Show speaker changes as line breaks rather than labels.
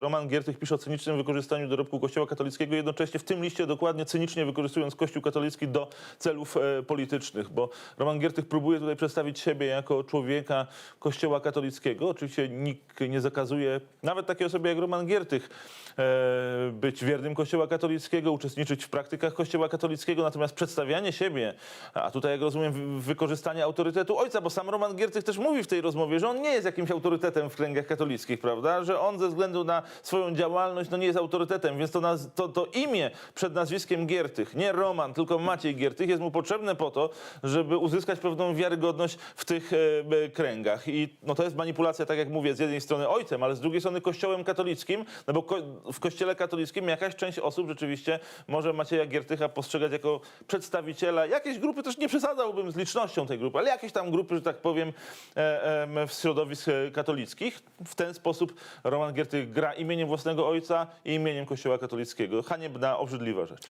Roman Giertych pisze o cynicznym wykorzystaniu dorobku Kościoła katolickiego, jednocześnie w tym liście dokładnie cynicznie wykorzystując Kościół katolicki do celów e, politycznych, bo Roman Giertych próbuje tutaj przedstawić siebie jako człowieka Kościoła katolickiego. Oczywiście nikt nie zakazuje, nawet takiej osobie jak Roman Giertych, e, być wiernym Kościoła katolickiego, uczestniczyć w praktykach Kościoła katolickiego, natomiast przedstawianie siebie, a tutaj jak rozumiem wy- wykorzystanie autorytetu ojca, bo sam Roman Giertych też mówi w tej rozmowie, że on nie jest jakimś autorytetem w kręgach katolickich, prawda, że on ze względu na swoją działalność no nie jest autorytetem, więc to, naz- to, to imię przed nazwiskiem Giertych, nie Roman, tylko Maciej Giertych jest mu potrzebne po to, żeby uzyskać pewną wiarygodność w tych e, e, kręgach i no to jest manipulacja, tak jak mówię, z jednej strony ojcem, ale z drugiej strony kościołem katolickim, no bo ko- w kościele katolickim jakaś część osób rzeczywiście może Macieja Giertycha postrzegać jako przedstawiciela jakiejś grupy, też nie przesadzałbym z licznością tej grupy, ale jakiejś tam grupy, że tak powiem, e, em, w środowisk e, katolickich. W ten sposób Roman Giertych gra imieniem własnego ojca i imieniem kościoła katolickiego. Haniebna, obrzydliwa rzecz.